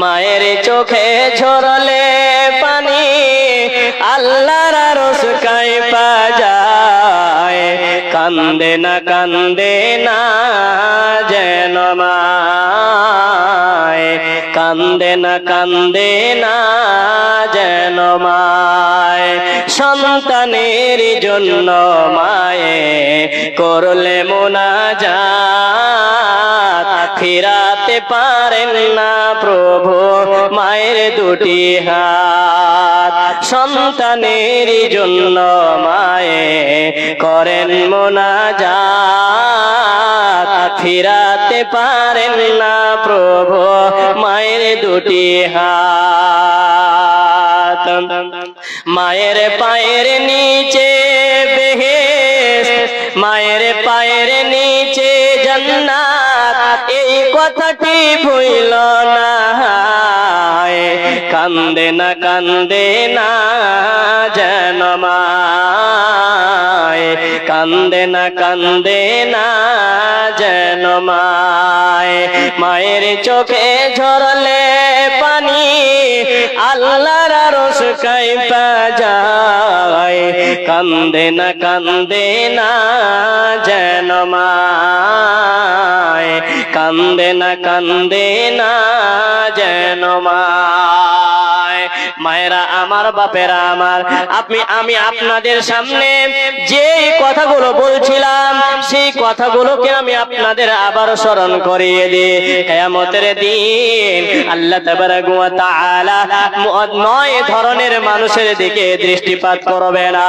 মায়ের চোখে ঝরলে পানি, আল্লাহর রসকাই পাজায়। কান্দে না কান্দে না যেন মায়। কান্দে না কান্দে না যেন মায়। সন্তানের জন্য মায়ে করলে মোনাজাত। ফিরাতে পারেন না প্রভু, মায়ের দুটি হাত। সন্তানের জন্য মায়ে করেন মোনাজাত। ফিরাতে পারেন না প্রভু, মায়ের দুটি হাত। মায়ের পায়ের নিচে বেহেস মায়ের পায়ের নিচে জান্নাত। এই কথাটি ভুইল না কান্দে না কান্দে না যেন মায়। কান্দে না কান্দে না যেন মায়। মায়ের চোখে ঝরলে আল্লাহর আরশ কাইপা যায়। কান্দে না কান্দে না যেন মায়। কান্দে না কান্দে না যেন মায়। মায়েরা, আমার বাপেরা, আমার। আপনি, আমি আপনাদের সামনে যে কথাগুলো বলছিলাম, সেই কথাগুলোকে আমি আপনাদের আবার স্মরণ করিয়ে দিই। কেয়ামতের দিন আল্লাহ নয় ধরনের মানুষের দিকে দৃষ্টিপাত করবে না।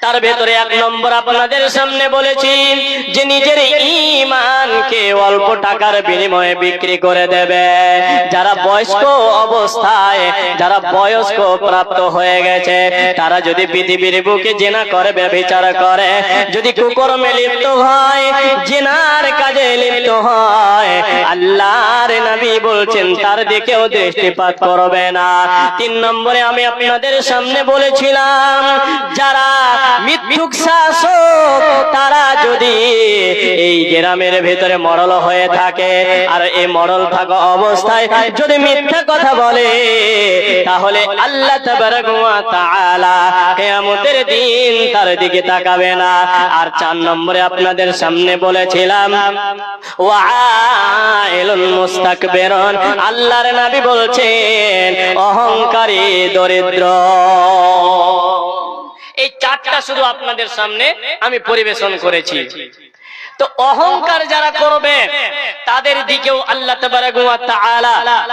তার ভেতরে এক নম্বর আপনাদের সামনে বলেছি যে নিজের ঈমানকে অল্প টাকার বিনিময়ে বিক্রি করে দেবে। যারা বয়স্ক অবস্থায়, যারা বয়স্ক প্রাপ্ত হয়ে গেছে তারা যদি পৃথিবীর বুকে জেনা করে ব্যভিচার করে যদি কুকর্মে লিপ্ত হয় জেনার কাজে লিপ্ত হয়। আল্লাহর নবী বলছেন তার দিকেও দৃষ্টিপাত করবে না। তিন নম্বরে আমি আপনাদের সামনে বলেছিলাম যারা মিথ্যুক শাসক তারা যদি এই গ্রামের ভেতরে মরল হয়ে থাকে আর এই মরল থাকা অবস্থায় যদি মিথ্যা কথা বলে তাহলে আল্লাহ কিয়ামতের দিন তার দিকে তাকাবে না। আর চার নম্বরে আপনাদের সামনে বলেছিলাম ওয়াইলুল মুস্তাকবিরুন। আল্লাহর নবী বলছেন, অহংকারী দরিদ্র। এই চারটা শুধু আপনাদের সামনে আমি পরিবেশন করেছি। তো অহংকার যারা করবে, তাদের দিকেও আল্লাহ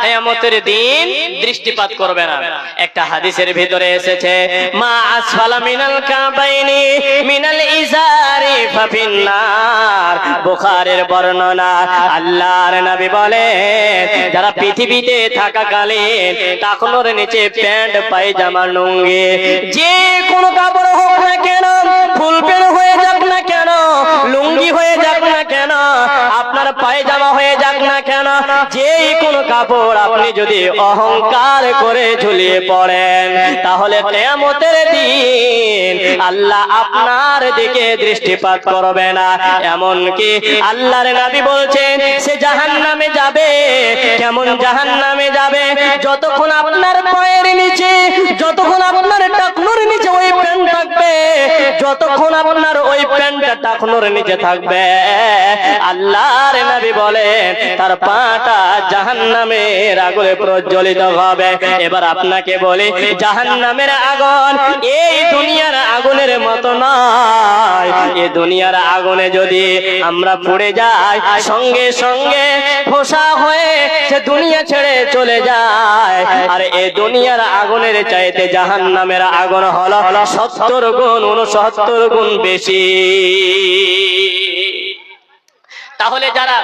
কিয়ামতের দিন দৃষ্টিপাত করবে না। একটা হাদিসের ভিতরে এসেছে, মা আসফালা মিনাল কাবাইনি মিনাল ইজারি বুখারীর বর্ণনা, আল্লাহর যারা পৃথিবীতে থাকাকালীন নিচে প্যান্ট, পায়জামা, লুঙ্গি যে যেই কোনো কাপড় আপনি যদি অহংকার করে ঝুলিয়ে পড়েন, তাহলে কেয়ামতের দিন আল্লাহ আপনার দিকে দৃষ্টিপাত করবে না। এমন কি আল্লাহর নবী বলছেন, সে জাহান্নামে যাবে, কেমন জাহান্নামে যাবে? যতক্ষণ আপনার পায়ের নিচে, যতক্ষণ আপনার যতক্ষণ আপনার ওই প্যান্টটা টাকনুর নিচে থাকবে, আল্লাহর নবী বলেন, তার পাটা জাহান্নামের আগুনে প্রজ্বলিত হবে। এবার আপনাকে বলি, জাহান্নামের আগুন এই দুনিয়ার আগুনের মতো নয়। এই দুনিয়ার আগুনে যদি আমরা পুড়ে যাই, সঙ্গে সঙ্গে ফোসা হয়ে সে দুনিয়া ছেড়ে চলে যায়। আর এই দুনিয়ার আগুনের চাইতে জাহান্নামের আগুন হলো সত্তর গুণ উনসত্তর গুণ বেশি। তাহলে যারা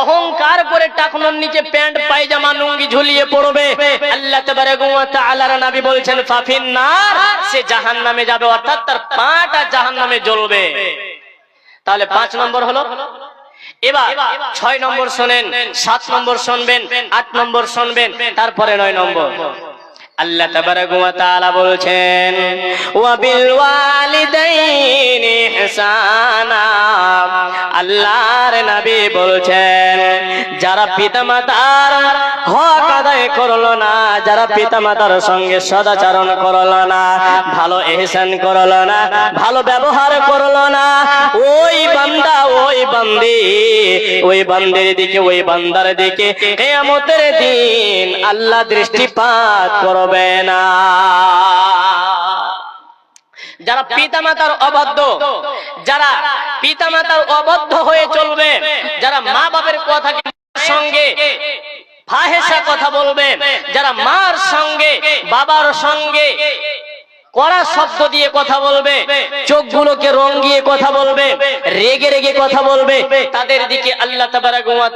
অহংকার করে টাকনোর নিচে প্যান্ট, পায়জামা, লুঙ্গি ঝুলিয়ে পড়বে, আল্লাহ তাআলার নবী বলছেন, ফাফিন নার সে জাহান্নামে যাবে, অর্থাৎ তার পাটা জাহান্নামে জ্বলবে। তাহলে পাঁচ নম্বর হলো, এবার ছয় নম্বর শোনেন, সাত নম্বর শুনবেন, আট নম্বর শুনবেন, তারপরে নয় নম্বর। আল্লাহ তাবারাক বলছেন ওয়া আল্লাহর নবী বলছেন যারা পিতামাতার হক করল না, যারা পিতা মাতার সঙ্গে সদাচরণ করল না, ভালো এহসান করল না, ভালো ব্যবহার করল না, ওই বান্দা, ওই বান্দি, ওই দিকে, ওই বান্দার দিকে দিন আল্লাহ দৃষ্টিপাত করবে না। যারা পিতামাতার অবাধ্য, যারা পিতামাতার অবাধ্য হয়ে চলবে, যারা মা সঙ্গে ফাহেসা কথা বলবে যারা মার সঙ্গে বাবার সঙ্গে কড়া শব্দ দিয়ে কথা বলবে চোখগুলোকে রঙিয়ে কথা বলবে রেগে রেগে কথা বলবে তাদের দিকে আল্লাহ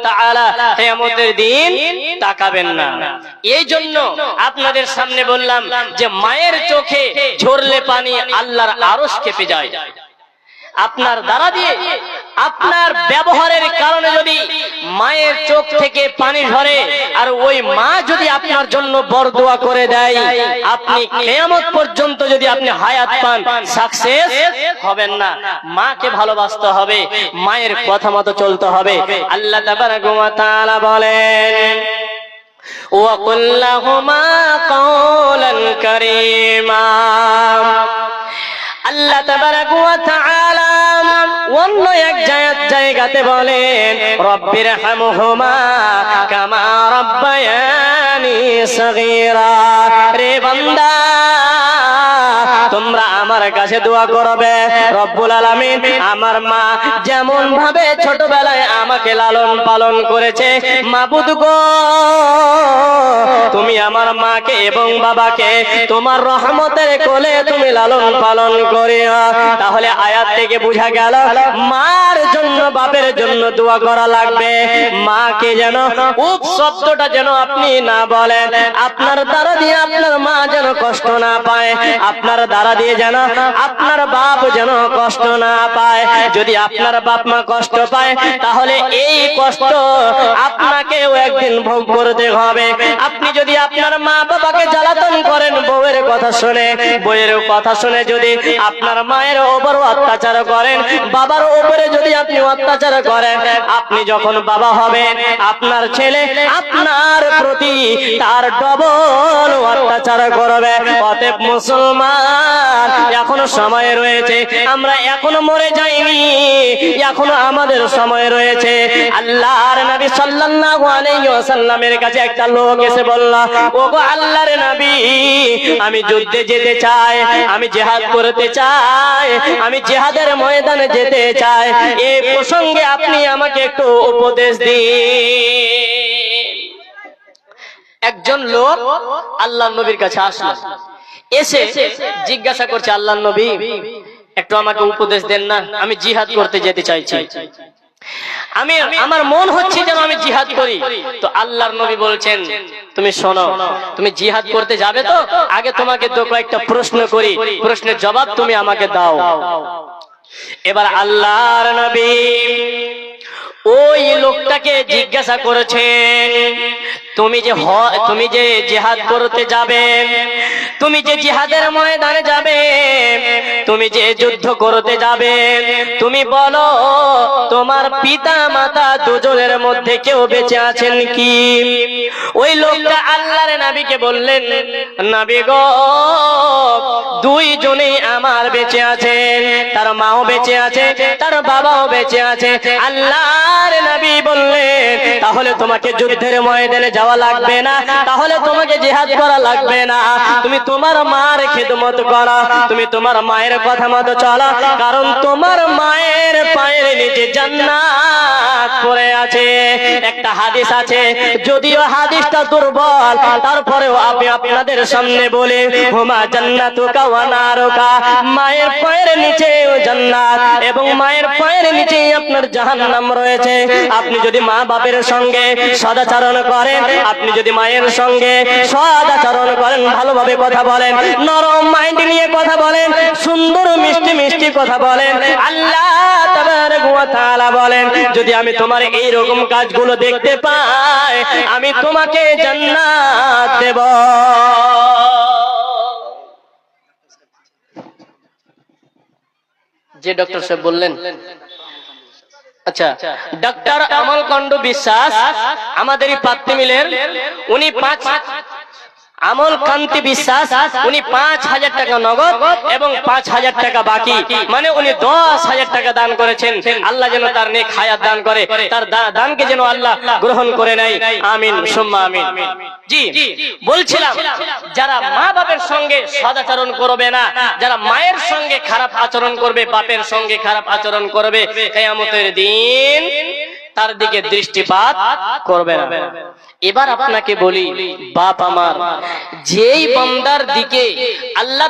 তাআলা দিন তাকাবেন না। এই জন্য আপনাদের সামনে বললাম যে মায়ের চোখে ঝরলে পানি আল্লাহর আরশ কেঁপে যায়। আপনার দ্বারা দিয়ে আপনার ব্যবহারের কারণে যদি মায়ের চোখ থেকে পানি ঝরে আর ওই মা যদি আপনার জন্য বরদোয়া করে দেয় আপনি কেয়ামত পর্যন্ত যদি আপনি হায়াত পান সাকসেস হবেন না মাকে ভালোবাসতে হবে মায়ের কথা মতো চলতে হবে আল্লাহ তাবারাক ওয়া তাআলা বলেন وقل لهما قولا كريما আল্লাহ অন্য এক জায়গা- জায়গাতে বলেন রব্বির কামা রে তোমরা আমার কাছে দোয়া করবে। রব্বুল আলামিন, আমার মা যেমন ভাবে ছোটবেলায় আমাকে লালন পালন করেছে, মাবুদ গো, তুমি আমার মাকে এবং বাবাকে তোমার রহমতের কোলে তুমি লালন পালন করিও তাহলে আয়াত থেকে বোঝা গেল, মার জন্য, বাপের জন্য দোয়া করা লাগবে। মাকে যেন উপ শব্দটা যেন আপনি না বলেন, আপনার দ্বারা দিয়ে আপনার মা যেন কষ্ট না পায়, আপনার দ্বারা দিয়ে যেন আপনার বাপ যেন কষ্ট না পায়। যদি আপনার বাপ মা কষ্ট পায়, তাহলে এই কষ্ট আপনাকেও একদিন ভোগ করতে হবে। আপনি যদি আপনার মা বাবাকে জ্বালাতন করেন, বউয়ের কথা শুনে, বউয়ের কথা শুনে যদি আপনার মায়ের ওপর অত্যাচার করেন, বাবার উপরে যদি আপনি অত্যাচার করেন, আপনি যখন বাবা হবেন, আপনার ছেলে আপনার প্রতি তার ডবল অত্যাচার করবে। অতএব মুসলমান, এখনও সময় রয়েছে। আমরা এখনও মরে যাইনি, এখনও আমাদের সময় রয়েছে। আল্লাহর নবী সাল্লাল্লাহু আলাইহি ওয়াসাল্লামের কাছে একটা লোক এসে বলল, ওগো আল্লাহর নবী, আমি যুদ্ধে যেতে চাই, আমি জিহাদ করতে চাই, আমি জিহাদের ময়দানে যেতে চাই। এই প্রসঙ্গে আপনি আমাকে একটু উপদেশ দিন। একজন লোক আল্লাহ নবীর কাছে আসলো। এসে জিজ্ঞাসা করছে, আল্লাহ নবী, একটু আমাকে উপদেশ দেন না, আমি জিহাদ করতে যেতে চাইছি। আমি, আমার মন হচ্ছে যেন আমি জিহাদ করি। তো আল্লাহর নবী বলছেন, তুমি শোনো, তুমি জিহাদ করতে যাবে তো? আগে তোমাকে তো কয়েকটা প্রশ্ন করি। প্রশ্নের জবাব তুমি আমাকে দাও। এবার আল্লাহর নবী ওই লোকটাকে জিজ্ঞাসা করেছে তুমি যে তুমি যে জেহাদ করতে যাবে তুমি যে জিহাদের ময়দানে যাবে, তুমি যে যুদ্ধ করতে যাবে, তুমি বলো, তোমার পিতা মাতা দুজনের মধ্যে কেউ বেঁচে আছেন কি? ওই লোকটা আল্লাহর নাবিকে বললেন, নাবি গো, দুইজনেই আমার বেঁচে আছেন, তার মাও বেঁচে আছে, তার বাবাও বেঁচে আছে। আল্লাহর নবী বললেন, তাহলে তোমাকে যুদ্ধের ময়দানে যাওয়া লাগবে না, তাহলে তোমাকে জিহাদ করা লাগবে না। তুমি তোমার মার খেদমত করা। তুমি তোমার মায়ের কথা মতো চলা। কারণ তোমার মায়ের পায়ের নিচে জান্নাত পড়ে আছে। একটা হাদিস আছে, যদিও হাদিসটা দুর্বল, তারপরেও আমি আপনাদের সামনে বলে, হুমা জান্নাতুকা ওয়া মায়ের পায়ের নিচে জান্নাত, এবং মায়ের পায়ের নিচে আপনার জাহান্নাম রয়েছে। আপনি যদি মা বাপের সঙ্গে সদাচরণ করেন, আপনি যদি মায়ের সঙ্গে সদাচরণ করেন, ভালোভাবে কথা বলেন, নরম মাইন্ড নিয়ে কথা বলেন, সুন্দর মিষ্টি মিষ্টি কথা বলেন, আল্লাহ তাআলা বলেন, যদি আমি তোমার এই রকম কাজগুলো দেখতে পাই, আমি তোমাকে জান্নাত দেব। যে ডক্টর সাহেব বললেন আচ্ছা ডক্টর আমলকণ্ড বিশ্বাস আমাদেরই পাত্রী মিলের, উনি পাঁচ আমল কান্তি বিশ্বাস, উনি পাঁচ হাজার টাকা নগদ এবং পাঁচ হাজার টাকা বাকি। মানে উনি দশ হাজার টাকা দান করেছেন। আল্লাহ যেন তার নেক হায়াত দান করে, তার দানকে যেন আল্লাহ গ্রহণ করে নেয়। আমিন, সুম্মা আমিন। জি, বলছিলাম, যারা মা বাপের সঙ্গে সদাচরণ করবে না, যারা মায়ের সঙ্গে খারাপ আচরণ করবে, বাপের সঙ্গে খারাপ আচরণ করবে, কেয়ামতের দিন তার দিকে দৃষ্টিপাত করবে না। এবার আপনাকে বলি বাপ আমার যেই বান্দার দিকে আল্লাহ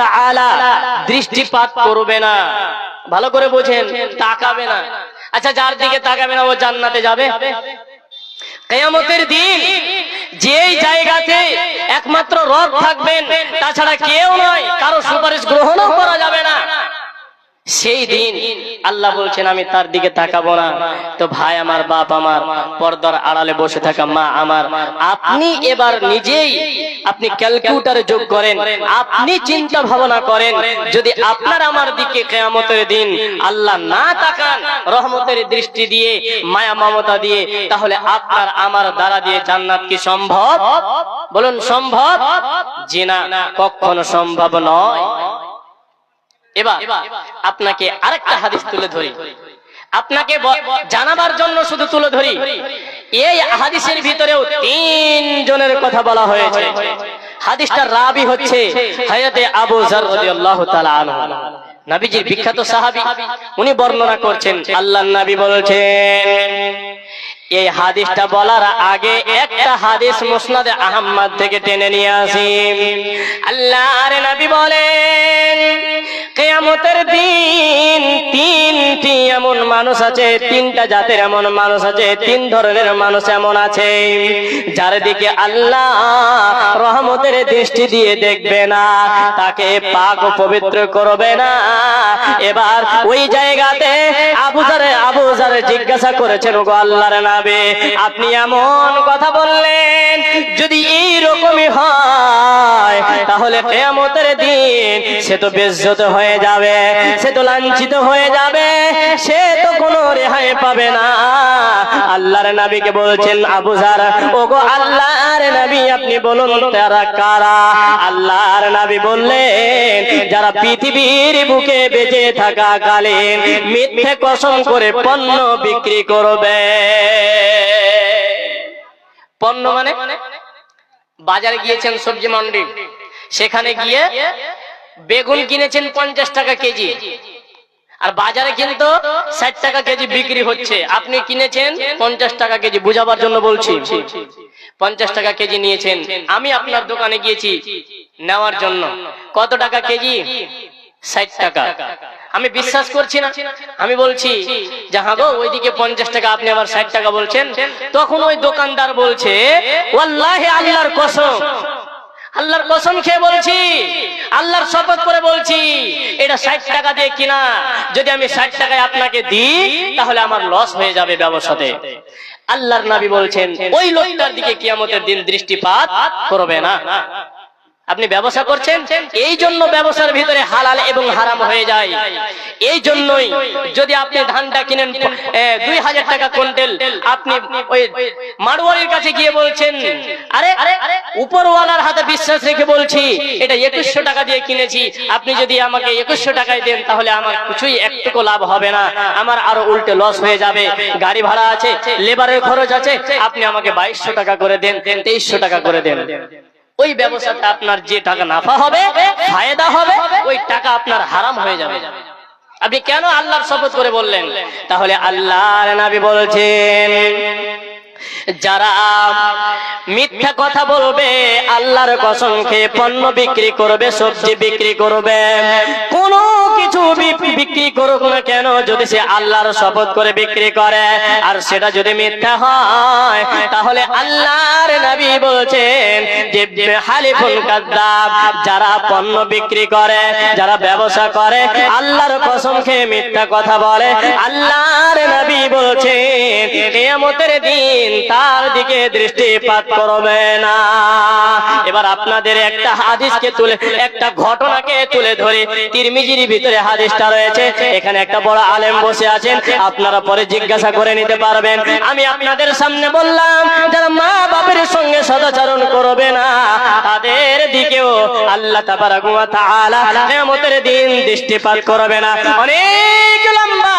তাআলা দৃষ্টিপাত করবে না ভালো করে বোঝেন তাকাবে না। আচ্ছা যার দিকে তাকাবে না ও জান্নাতে যাবে। কেয়ামতের দিন যেই জায়গাতে একমাত্র রব থাকবেন তাছাড়া কেউ নয় কারও সুপারিশ গ্রহণও করা যাবে না। সেই দিন আল্লাহ বলছেন, আমি তার দিকে তাকাবো না। তো ভাই আমার, বাপ আমার, পর্দার আড়ালে বসে থাকা মা আমার, আপনি এবার নিজেই আপনি ক্যালকুলেটারে যোগ করেন, আপনি চিন্তা ভাবনা করেন, যদি আপনার আমার দিকে কেয়ামতের দিন আল্লাহ না তাকান, রহমতের দৃষ্টি দিয়ে, মায়া মমতা দিয়ে, তাহলে আপনার আমার দ্বারা দিয়ে জান্নাত কি সম্ভব? বলুন, সম্ভব? জি না কখনো সম্ভব নয়। এবার আপনাকে আরেকটা হাদিস তুলে ধরি। আপনাকে জানাবার জন্য শুধু তুলে ধরি। এই হাদিসের ভিতরেও তিন জনের কথা বলা হয়েছে। হাদিসটা রাবি হচ্ছে হায়াতে আবু জার রাদিয়াল্লাহু তাআলা আনহু। নবীজির বিখ্যাত সাহাবী, উনি বর্ণনা করছেন, আল্লাহর নবী বলছেন এই হাদিসটা বলার আগে একটা হাদিস মুসনাদে আহমদ থেকে টেনে নিয়ে আসি। আল্লাহর নবী বলেন, কেয়ামতের দিন তিনটি এমন মানুষ আছে, তিনটা জাতের এমন মানুষ আছে, তিন ধরনের মানুষ এমন আছে। যার দিকে আল্লাহ রহমতের দৃষ্টি দিয়ে দেখবে না, তাকে পাক পবিত্র করবে না। এবার ওই জায়গাতে আবুজারে আবুজারে জিজ্ঞাসা করেছেন গো আল্লাহর নাবে আপনি এমন কথা বললেন যদি এই রকমই হয় তাহলে কেয়ামতের দিন সে তো বেজ্জত হয়ে যাবে সে তো লাঞ্ছিত হয়ে যাবে সে তো কোনো রেহাই পাবে না। আল্লাহর নবীকে বলছেন আবুজার ওগো আল্লাহর নবী আপনি বলুন তারা কারা? আল্লাহর নবী বললেন যারা পৃথিবীর বুকে বেঁচে থাকা কালীন মিথ্যে কসম করে পণ্য বিক্রি করবে। পণ্য মানে? বাজারে গিয়েছেন সবজি মন্ডি। সেখানে গিয়ে বেগুন কিনেছেন পঞ্চাশ টাকা কেজি। আর বাজারে কিন্তু ষাট টাকা কেজি বিক্রি হচ্ছে। আপনি কিনেছেন পঞ্চাশ টাকা কেজি, বুঝাবার জন্য বলছি। পঞ্চাশ টাকা কেজি নিয়েছেন। আমি আপনার দোকানে গিয়েছি নেওয়ার জন্য। কত টাকা কেজি? ষাট টাকা। আমি বিশ্বাস করছি না। আমি বলছি যে হ্যাঁ গো, ওইদিকে পঞ্চাশ টাকা আপনি আবার ষাট টাকা বলছেন। তখন ওই দোকানদার বলছে, ওয়াল্লাহি আল্লাহর কসম। আল্লাহর কসম খেয়ে বলছি, আল্লাহর শপথ করে বলছি, এটা ষাট টাকা দিয়ে কিনা, যদি আমি ষাট টাকায় আপনাকে দিই, তাহলে আমার লস হয়ে যাবে ব্যবসাতে। আল্লাহর নবী বলছেন, ওই লোকটার দিকে কিয়ামতের দিন দৃষ্টিপাত করবে না। আপনি ব্যবসা করছেন, এই জন্য ব্যবসার ভিতরে হালাল এবং হারাম হয়ে যায়। এই জন্যই যদি আপনি ধানটা কিনেন দুই হাজার টাকা কুইন্টাল, আপনি ওই মারোয়ারির কাছে গিয়ে বলছেন, আরে উপরওয়ালার হাতে বিশ্বাস রেখে বলছি, এটা একুশশো টাকা দিয়ে কিনেছি, আপনি যদি আমাকে একুশশো টাকায় দেন, তাহলে আমার কিছুই একটুকু লাভ হবে না, আমার আরও উল্টে লস হয়ে যাবে, গাড়ি ভাড়া আছে লেবারের খরচ আছে, আপনি আমাকে বাইশশো টাকা করে দেন, তেইশশো টাকা করে দেন। ওই ব্যবসাতে আপনার যে টাকা নাফা হবে, ফায়দা হবে, ওই টাকা আপনার হারাম হয়ে যাবে। আপনি কেন আল্লাহর শপথ করে বললেন? তাহলে আল্লাহর নবী বলছেন, যারা মিথ্যা কথা বলবে, আল্লাহর কসম খেয়ে পণ্য বিক্রি করবে, সবজি বিক্রি করবে বিক্রি করুক না কেন? যদি সে আল্লাহর শপথ করে বিক্রি করে আর সেটা যদি মিথ্যা হয়, তাহলে আল্লাহর নবী বলছেন যে হালিফুল কাদ্দাব, যারা পণ্য বিক্রি করে, যারা ব্যবসা করে, আল্লাহর কসম খেয়ে মিথ্যা কথা বলে। আল্লাহর নবী বলছেন দিন তার দিকে দৃষ্টিপাত করবে না। এবার আপনাদের একটা হাদিসকে তুলে, একটা ঘটনাকে তুলে ধরে তিরমিজির ভিতরে হাদিসটা রয়েছে, এখানে একটা বড় আলেম বসে আছেন, আপনারা পরে জিজ্ঞাসা করে নিতে পারবেন। আমি আপনাদের সামনে বললাম, যারা মা বাপের সঙ্গে সদাচরণ করবে না, তাদের দিকেও আল্লাহ দিন দৃষ্টিপাত করবে না। অনেক লম্বা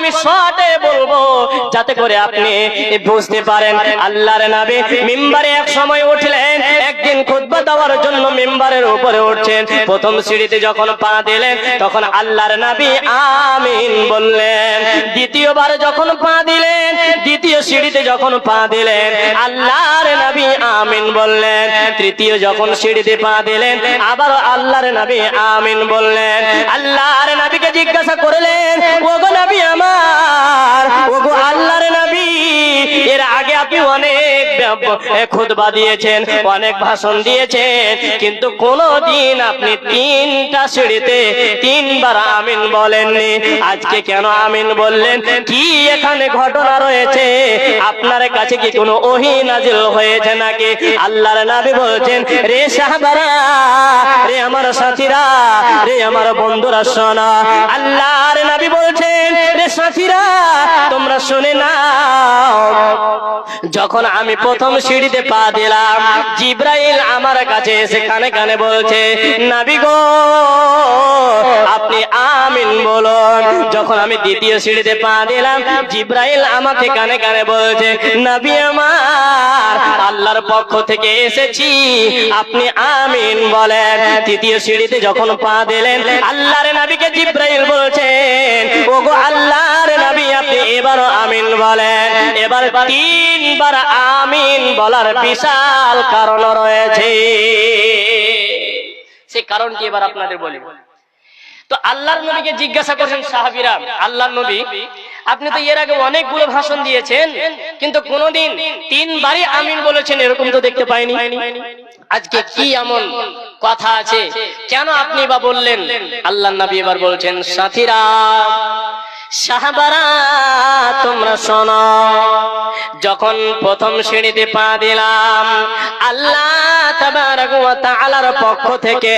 আমি বলব, যাতে করে আপনি বুঝতে পারেন। আল্লাহর এক সময় উঠলেন, একদিন খুতবা দেওয়ার জন্য মিম্বারের উপরে উঠছেন। প্রথম সিঁড়িতে যখন পা দিলেন, তখন আল্লাহর নবী আমিন বললেন। দ্বিতীয়বার যখন পা দিলেন, দ্বিতীয় সিঁড়িতে যখন পা দিলেন, আল্লাহর নবী আমিন বললেন। তৃতীয় যখন সিঁড়িতে পা দিলেন আবার আল্লাহর নবী আমিন বললেন। আল্লাহর নবীকে জিজ্ঞাসা করলেন, ওগো নবী আমার, ওগো আল্লাহর নবী, এর আগে আপনি অনেক খুতবা দিয়েছেন, অনেক ভাষণ দিয়েছেন, কিন্তু আপনি তিনটা সিঁড়িতে তিনবার আমিন বলেননি। আজকে কেন আমিন বললেন? কি এখানে ঘটনা রয়েছে? আপনার কাছে কি কোনো ওহি নাজিল হয়েছে নাকি? আল্লাহর নবী বলছেন, রে রে আমার সাথীরা, রে আমার বন্ধুরা, শোনা। বলছেন, রে সাথীরা, তোমরা যখন আমি প্রথম সিঁড়িতে পা দিলাম, জিব্রাইল আমার কাছে এসে কানে কানে বলছে, নাবি গো, আপনি আমিন বলুন। যখন আমি দ্বিতীয় সিঁড়িতে পা দিলাম, জিব্রাইল আমাকে কানে কানে বলছে, নাবি আমার, আল্লাহর পক্ষ থেকে এসেছি। আপনি আমিন বলেন তৃতীয় সিঁড়িতে যখন পা দিলেন, আল্লাহর নবীকে জিব্রাইল বলছেন, ওগো আল্লাহর নবী, আপনি এবারও আমিন বলেন এবার তিনবার আমিন বলার বিশাল কারণ রয়েছে। সে কারণটি এবার আপনাদের বলি? তো আল্লাহর নবীকে জিজ্ঞাসা করেন সাহাবিরা, আল্লাহর নবী, আপনি তো এর আগে অনেকগুলো ভাষণ দিয়েছেন, কিন্তু কোনদিন তিনবারই আমিন বলেছেন, এরকম তো দেখতে পাইনি। আজকে কি এমন কথা আছে? কেন আপনি বা বললেন? আল্লাহ নবী এবার বলছেন, সাথীরা সাহাবারা, তোমরা শোনো, যখন প্রথম সিঁড়িতে পা দিলাম, আল্লাহ তাআলার পক্ষ থেকে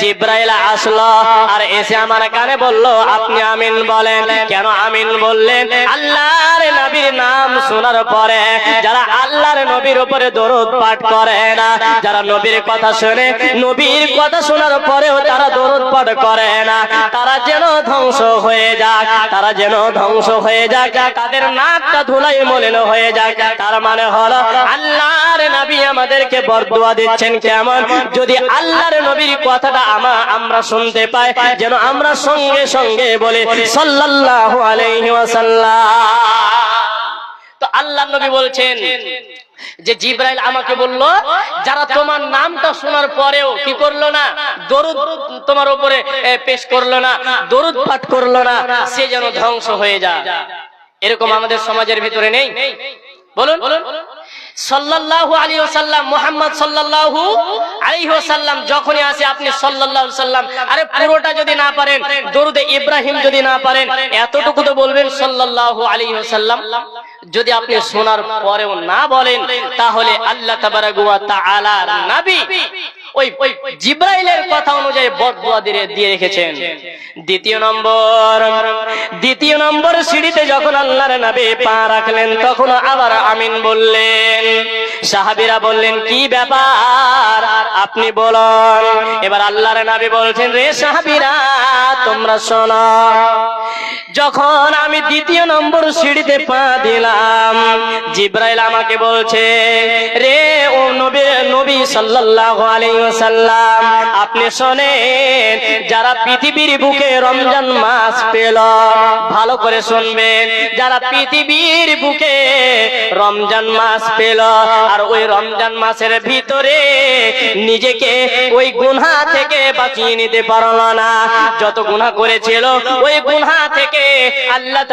জিব্রাইল আসলো আর এসে আমার কানে বলল, আপনি আমিন বলেন। কেন আমিন বললেন? আল্লাহর নবীর নাম শোনার পরে যারা আল্লাহর নবীর উপরে দরুদ পাঠ করে না, যারা নবীর কথা শুনে, নবীর কথা শোনার পরেও তারা দরুদ পাঠ করে না, তারা যেন ধ্বংস হয়ে যাক, তারা যেন ধ্বংস হয়ে যাক তাদের নাকটা ধুলাই মলিন হয়ে যাক, তার মানে হলো আল্লাহর নবী আমাদেরকে বরদোয়া দিচ্ছেন কেমন? যদি আল্লাহর নবীর কথাটা আমা আমরা শুনতে পাই, যেন আমরা সঙ্গে সঙ্গে বলে, সাল্লাল্লাহু আলাইহি ওয়াসাল্লাম। তো আল্লাহ নবী বলছেন যে জিব্রাইল আমাকে বলল, যারা তোমার নামটা শোনার পরেও কি করল না? দরুদ তোমার উপরে পেশ করল না, দরুদ পাঠ করল না, সে যেন ধ্বংস হয়ে যায়। এরকম আমাদের সমাজের ভিতরে নেই? বলুন বলুন। সাল্লাল্লাহু আলাইহি ওয়াসাল্লাম, মুহাম্মদ সাল্লাল্লাহু আলাইহি ওয়াসাল্লাম যখনই আসে, আপনি সাল্লাল্লাহু সাল্লাম আরে পুরোটা যদি না পারেন, দরুদ ইব্রাহিম যদি না পারেন, এতটুকু তো বলবেন সাল্লাল্লাহু আলাইহি ওয়াসাল্লাম। যদি আপনি শোনার পরেও না বলেন, তাহলে আল্লাহ তাবারাক ওয়া তাআলার নবী ওই ওই জিব্রাইলের কথা অনুযায়ী বদদুয়া দিয়ে দিয়ে রেখেছেন। দ্বিতীয় নম্বর দ্বিতীয় নম্বর সিঁড়িতে যখন আল্লাহর নবী পা রাখলেন তখন আবার আমিন বললেন। সাহাবীরা বললেন, কি ব্যাপার? আপনি বলুন। এবার আল্লাহর নবী বলছেন, রে সাহাবীরা, তোমরা শোনো। যখন আমি দ্বিতীয় নম্বর সিঁড়িতে পা দিলাম, জিব্রাইল আমাকে বলছে, রে ও নবী নবী সাল্লাল্লাহু আলাইহি ওয়াসাল্লাম আপনি শোনেন, যারা পৃথিবীর বুকে রমজান মাস পেল, ভালো করে শুনবেন, যারা পৃথিবীর বুকে রমজান মাস পেল, আর ওই রমজান মাসের ভিতরে নিজেকে ওই গুনহা থেকে বাঁচিয়ে নিতে পারল না। যত গুনাহ করেছিল, ওই গুনহা থেকে আল্লাহ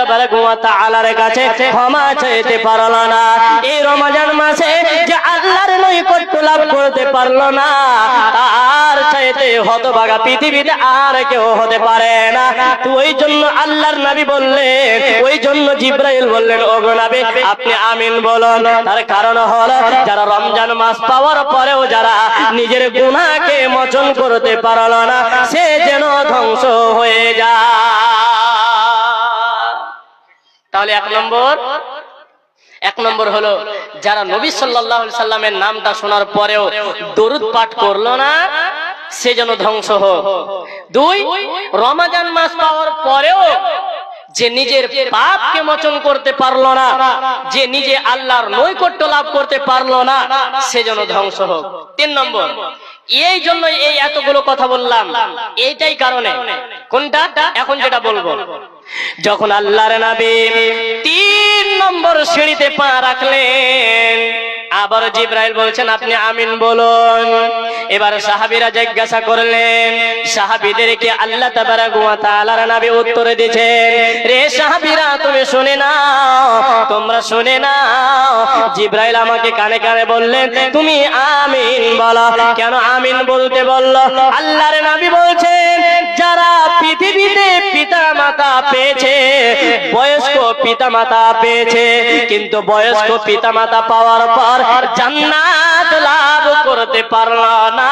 তাআলার কাছে ক্ষমা চাইতে পারল না। এই রমজান মাসে যে আল্লাহর নৈকট্য লাভ করতে পারল না আর চাইতে হতভাগা পৃথিবীতে আর কেউ হতে পারে না। ওই জন্য আল্লাহর নবী বললেন, ওই জন্য জিব্রাইল বললেন, ওগো নবী, আপনি আমিন বলুন। তার কারণ হলো, যারা রমজান মাস পাওয়ার পরেও যারা নিজের গুনাহকে মোচন করতে পারল না, সে যেন ধ্বংস হয়ে যায়। তাহলে এক নম্বর এক নম্বর হলো, যারা নবী আলাইহি সাল্লামের নামটা শোনার পরেও দরুদ পাঠ করল না, সে যেন ধ্বংস হোক। দুই, রমাজান মাস পাওয়ার পরেও যে নিজের পাপকে মোচন করতে পারল না, যে নিজে আল্লাহর নৈকট্য লাভ করতে পারল না, সে যেন ধ্বংস হোক। তিন নম্বর, এই জন্য এই এতগুলো কথা বললাম। এইটাই কারণে। কোনটা? এখন যেটা বলব। যখন আল্লাহর নবী তিন নম্বর সিঁড়িতে পা রাখলেন, আবার জিব্রাইল বলছেন, আপনি আমিন বলুন। এবার সাহাবীরা জিজ্ঞাসা করলেন, সাহাবীদেরকে আল্লাহ তাআলার নবী উত্তর দিয়েছেন? রে সাহাবীরা, তুমি শুনে নাও, তোমরা শুনে নাও। জিব্রাইল আমাকে কানে কানে বললেন, তুমি আমিন বলো। কেন আমিন বলতে বলল? আল্লাহর নবী বলছেন মাতা পেয়েছে বয়স্ক পিতা মাতা পেয়েছে কিন্তু বয়স্ক পিতা মাতা পাওয়ার পর জান্নাত লাভ করতে পারল না,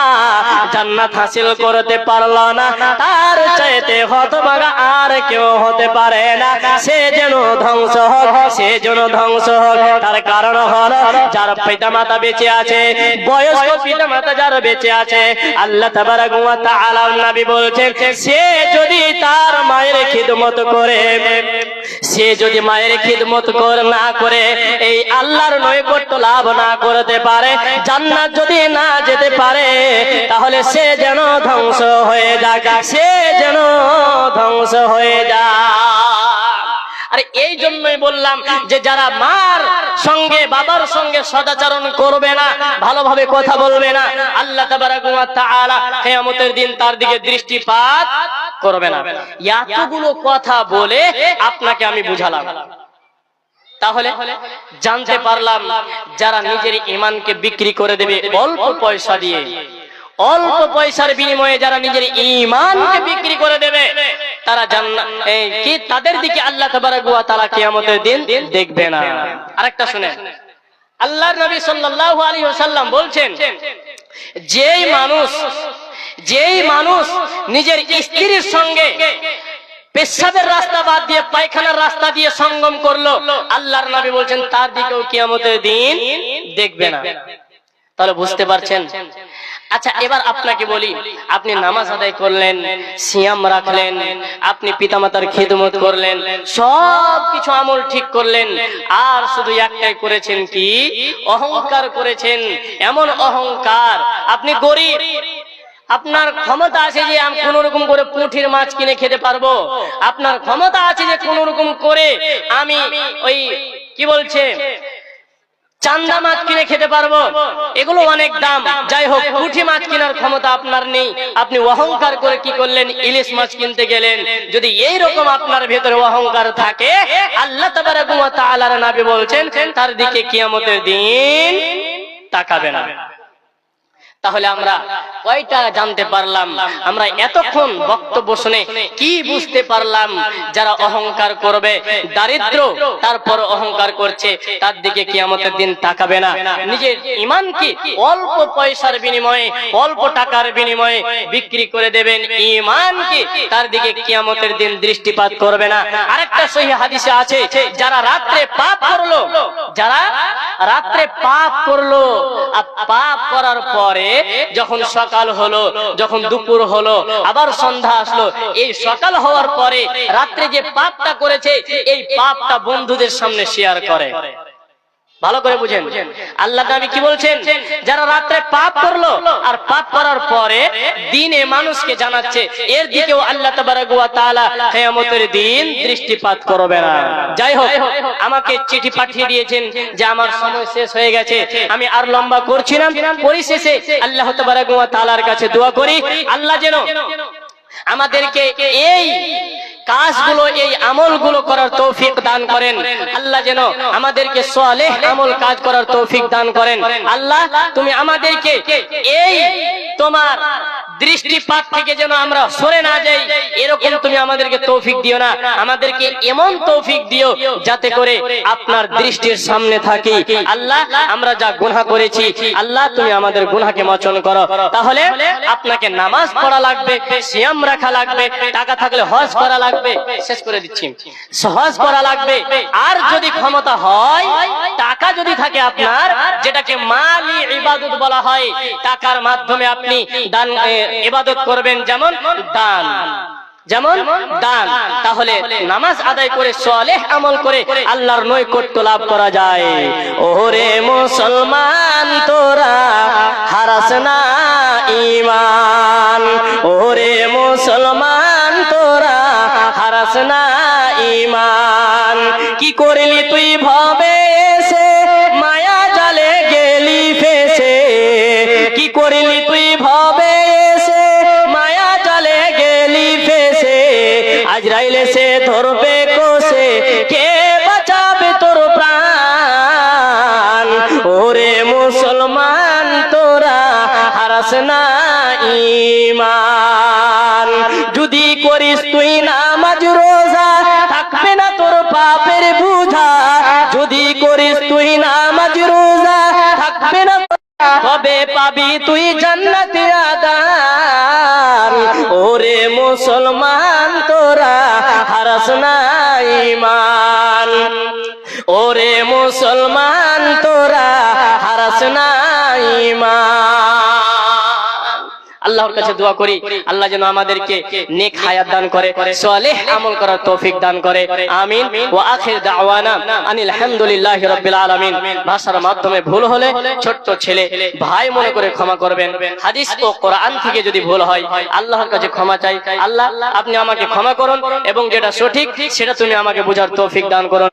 জান্নাত হাসিল করতে পারল না, তার চাইতে হতভাগা আর কেউ হতে পারে না। সে যেন ধ্বংস হোক, সে যেন ধ্বংস হোক, তার কারণ হলো যার পিতা মাতা বেঁচে আছে, বয়স্ক পিতা মাতা যার বেঁচে আছে, আল্লাহ তাবারাক বলছেন, সে যদি তার মায়ের খিদমত করে, সে যদি মায়ের খিদমত করে না করে, এই আল্লাহর নৈকট্য লাভ না করতে পারে, জান্নাত যদি না যেতে পারে তাহলে সে যেন ধ্বংস হয়ে যাক সে যেন ধ্বংস হয়ে যাক। আর এই জন্যই বললাম যে যারা মার সঙ্গে বাবার সঙ্গে সদাচরণ করবে না ভালোভাবে কথা বলবে না আল্লাহ ওয়া দিন তার দিকে দৃষ্টিপাত করবে না। এতগুলো কথা বলে আপনাকে আমি বুঝালাম। তাহলে জানতে পারলাম যারা নিজের ইমানকে বিক্রি করে দেবে অল্প পয়সা দিয়ে। অল্প পয়সার বিনিময়ে যারা নিজের ইমানকে বিক্রি করে দেবে তারা জান্নাত এই কি তাদের দিকে আল্লাহ তাবারাক ওয়া তাআলা কিয়ামতের দিন দেখবে না। আরেকটা শুনে আল্লাহর নবী সাল্লাল্লাহু আলাইহি ওয়াসাল্লাম বলছেন যেই মানুষ যেই মানুষ নিজের স্ত্রীর সঙ্গে পেশাবের রাস্তা বাদ দিয়ে, পায়খানার রাস্তা দিয়ে সঙ্গম করল। আল্লাহর নবী বলছেন, তার দিকেও কিয়ামতের দিন দেখবে না। তাহলে বুঝতে পারছেন? আচ্ছা এবার আপনাকে বলি, আপনি নামাজ আদায় করলেন, সিয়াম রাখলেন, আপনি পিতামাতার খেদমত করলেন, সব কিছু আমল ঠিক করলেন, আর শুধু একটাই করেছেন কি? অহংকার করেছেন। এমন অহংকার, আপনি গরিব আপনার ক্ষমতা আছে যে আমি কোন রকম করে পুঁঠির মাছ কিনে খেতে পারব? আপনার ক্ষমতা আছে যে কোন রকম করে আমি ওই কি বলছে, চান্দা মাছ কিনে খেতে পারব? এগুলো অনেক দাম। যাই হোক পুঁটি মাছ কেনার ক্ষমতা আপনার নেই। আপনি অহংকার করে কি করলেন? ইলিশ মাছ কিনতে গেলেন। যদি এই রকম আপনার ভেতরে অহংকার থাকে, আল্লাহ তাবারাক ওয়া তাআলার নবী বলছেন, তার দিকে কিয়ামতের দিন তাকাবে না। তাহলে আমরা কয়টা জানতে পারলাম? আমরা এতক্ষণ বক্তব্য শুনে কি বুঝতে পারলাম? যারা অহংকার করবে, দারিদ্র, তারপর অহংকার করছে, তার দিকে কিয়ামতের দিন তাকাবে না। নিজের ইমান কি অল্প পয়সার বিনিময়ে, অল্প টাকার বিনিময়ে বিক্রি করে দেবেন। ইমান কি তার দিকে কিয়ামতের দিন দৃষ্টিপাত করবে না। আরেকটা সহি হাদিসে আছে, যারা রাত্রে পাপ করল, যারা রাত্রে পাপ করল, আর পাপ করার পরে যখন সকাল হলো, যখন দুপুর হলো, আবার সন্ধ্যা আসলো, এই সকাল হওয়ার পরে রাত্রে যে পাপটা করেছে, এই পাপটা বন্ধুদের সামনে শেয়ার করে। ভালো করে বুঝেন। আল্লাহ নবী কি বলছেন? যারা রাত্রে পাপ করল আর পাপ করার পরে দিনে মানুষকে জানাচ্ছে, এর দিকেও আল্লাহ তাআলা দিন দৃষ্টিপাত করবে না। যাই হোক, আমাকে চিঠি পাঠিয়ে দিয়েছেন যে আমার সময় শেষ হয়ে গেছে। আমি আর লম্বা করছি না। পরিশেষে আল্লাহ তাআলার কাছে দোয়া করি। আল্লাহ যেন আমাদেরকে এই কাজগুলো এই আমলগুলো করার তৌফিক দান করেন। আল্লাহ যেন আমাদেরকে সোয়ালেহ আমল কাজ করার তৌফিক দান করেন। আল্লাহ তুমি আমাদেরকে এই তোমার দৃষ্টিপাত থেকে যেন আমরা সরে না যাই এরকম তুমি আমাদেরকে তৌফিক দিও না। আমাদেরকে এমন তৌফিক দিও যাতে করে আপনার দৃষ্টির সামনে থাকি। আল্লাহ আমরা যা গুনাহ করেছি আল্লাহ তুমি আমাদের গুনাহকে মোচন করো। তাহলে আপনাকে নামাজ পড়া লাগবে সিয়াম রাখা লাগবে টাকা থাকলে হজ করা লাগবে। শেষ করে দিচ্ছি। হজ করা লাগবে। আর যদি ক্ষমতা হয় টাকা যদি থাকে আপনার যেটাকে মালি ইবাদত বলা হয় টাকার মাধ্যমে আপনি দান ইবাদত করবেন যেমন দান। যেমন দান। তাহলে নামাজ আদায় করে সোয়ালেহ আমল করে আল্লাহর নৈকট্য লাভ করা যায়। ওরে মুসলমান তোরা হারাস না ইমান ওরে মুসলমান তোরা হারাস না ইমান কি করলি তুই ভবে এসে মায়া জালে গেলি ফেসে। কি করলি আজরাইলে সে ধরবে কোসে কে বাঁচাবে তোর প্রাণ? ওরে মুসলমান, তোরা হারাস না ইমান যদি করিস তুই নামাজ রোজা, থাকবে না তোর পাপের বুঝা। যদি করিস তুই নামাজ রোজা, থাকবে না কবে পাবি তুই জান্নাতি আদান ওরে মুসলমান, তোরা হারাস না ইমান ওরে মুসলমান, তোরা হারাস না ইমান আল্লাহর কাছে দোয়া করি, আল্লাহ যেন আমাদেরকে নেক হায়াত দান করে, সালেহ আমল করার তৌফিক দান করে, আমিন। ওয়া আখির দাওয়ানা আনিল হামদুলিল্লাহি রাব্বিল আলামিন। ভাষার মাধ্যমে ভুল হলে ছোট্ট ছেলে, ভাই মনে করে ক্ষমা করবেন। হাদিস ও কোরআন থেকে যদি ভুল হয়, আল্লাহর কাছে ক্ষমা চাই। আল্লাহ, আপনি আমাকে ক্ষমা করুন এবং যেটা সঠিক, সেটা তুমি আমাকে বোঝার তৌফিক দান করুন।